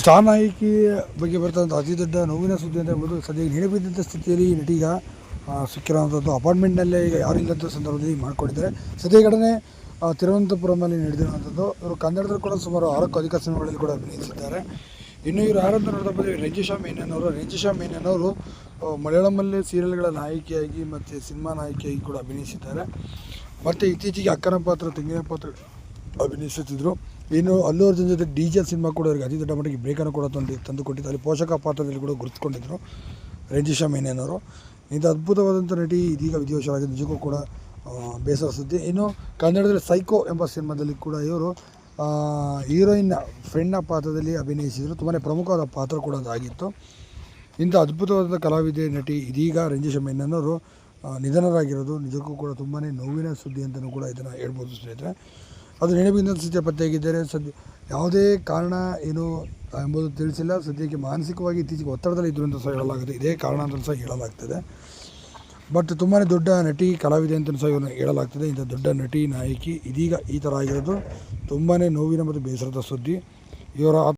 Star ನಾಯಕಿ ಬಗ್ಗೆ ಬರ್ತಕ್ಕಂಥ ಅತಿ ದೊಡ್ಡ ನೋವಿನ ಸುದ್ದಿ ಅಂತ ಹೇಳ್ಬೋದು ಸದ್ಯ ನೆನಪಿದ್ದಂಥ ಸ್ಥಿತಿಯಲ್ಲಿ ನಟಿಗ ಸಿಕ್ಕಿರುವಂಥದ್ದು ಅಪಾರ್ಟ್ಮೆಂಟ್ನಲ್ಲೇ ಈಗ ಯಾರು ಇಲ್ಲದ ಸಂದರ್ಭದಲ್ಲಿ ಮಾಡಿಕೊಟ್ಟಿದ್ದಾರೆ. ಸದ್ಯ ಘಟನೆ ತಿರುವನಂತಪುರಮಲ್ಲಿ ನಡೆದಿರುವಂಥದ್ದು. ಇವರು ಕನ್ನಡದಲ್ಲಿ ಕೂಡ ಸುಮಾರು ಆರಕ್ಕೂ ಅಧಿಕ ಸಿನಿಮಾಗಳಲ್ಲಿ ಕೂಡ ಅಭಿನಯಿಸಿದ್ದಾರೆ. ಇನ್ನು ಇವರು ಯಾರಂತ ನೋಡಿದ ಬಂದರೆ ರಂಜಿಶಾ ಮೇನನ್ ಅವರು ರಂಜಿಶಾ ಮೇನನ್ ಅವರು ಮಲಯಾಳಮಲ್ಲಿ ಸೀರಿಯಲ್ಗಳ ನಾಯಕಿಯಾಗಿ ಮತ್ತು ಸಿನಿಮಾ ನಾಯಕಿಯಾಗಿ ಕೂಡ ಅಭಿನಯಿಸಿದ್ದಾರೆ. ಮತ್ತು ಇತ್ತೀಚೆಗೆ ಅಕ್ಕನ ಪಾತ್ರ ತೆಂಗಿನ ಪಾತ್ರ ಅಭಿನಯಿಸುತ್ತಿದ್ದರು ಇನ್ನು ಅಲ್ಲು ಅರ್ಜುನ್ ಜೊತೆ ಡಿ ಜೆ ಸಿನಿಮಾ ಕೂಡ ಅವರಿಗೆ ಅತಿ ದೊಡ್ಡ ಮಟ್ಟಿಗೆ ಬ್ರೇಕನ್ನು ಕೂಡ ತಂದು ತಂದು ಕೊಟ್ಟಿದ್ದು ಅಲ್ಲಿ ಪೋಷಕ ಪಾತ್ರದಲ್ಲಿ ಕೂಡ ಗುರುತಿಕೊಂಡಿದ್ದರು ರಂಜಿಶಾ ಮೇನೇನವರು ಇಂಥ ಅದ್ಭುತವಾದಂಥ ನಟಿ ಇದೀಗ ವಿಧಿವಶರಾಗಿ ನಿಜಕ್ಕೂ ಕೂಡ ಬೇಸರ ಸುದ್ದಿ. ಇನ್ನು ಕನ್ನಡದಲ್ಲಿ ಸೈಕೋ ಎಂಬ ಸಿನಿಮಾದಲ್ಲಿ ಕೂಡ ಇವರು ಹೀರೋಯಿನ್ನ ಫ್ರೆಂಡ್ನ ಪಾತ್ರದಲ್ಲಿ ಅಭಿನಯಿಸಿದರು. ತುಂಬಾ ಪ್ರಮುಖವಾದ ಪಾತ್ರ ಕೂಡ ಅದಾಗಿತ್ತು. ಇಂಥ ಅದ್ಭುತವಾದ ಕಲಾವಿದೆ, ನಟಿ ಇದೀಗ ರಂಜಿಶಾ ಮೇನನ್ನವರು ನಿಧನರಾಗಿರೋದು ನಿಜಕ್ಕೂ ಕೂಡ ತುಂಬಾ ನೋವಿನ ಸುದ್ದಿ ಅಂತಲೂ ಕೂಡ ಇದನ್ನು ಹೇಳ್ಬೋದು ಸ್ನೇಹಿತರೆ. ಅದು ನೆನಪಿನ ಸುದ್ದಿ ಪತ್ತೆಯಾಗಿದ್ದಾರೆ ಸದ್ಯ ಯಾವುದೇ ಕಾರಣ ಏನು ಎಂಬುದು ತಿಳಿಸಿಲ್ಲ. ಸದ್ಯಕ್ಕೆ ಮಾನಸಿಕವಾಗಿ ಇತ್ತೀಚೆಗೆ ಒತ್ತಡದಲ್ಲಿ ಇದ್ದರು ಅಂತ ಸಹ ಹೇಳಲಾಗುತ್ತೆ. ಇದೇ ಕಾರಣ ಅಂತ ಸಹ ಹೇಳಲಾಗ್ತದೆ. ಬಟ್ ತುಂಬಾ ದೊಡ್ಡ ನಟಿ ಕಲಾವಿದೆ ಅಂತ ಸಹ ಇವನು ಹೇಳಲಾಗ್ತದೆ. ಇಂಥ ದೊಡ್ಡ ನಟಿ ನಾಯಕಿ ಇದೀಗ ಈ ಥರ ಆಗಿರೋದು ತುಂಬಾ ನೋವಿನ ಮತ್ತು ಬೇಸರದ ಸುದ್ದಿ. ಇವರ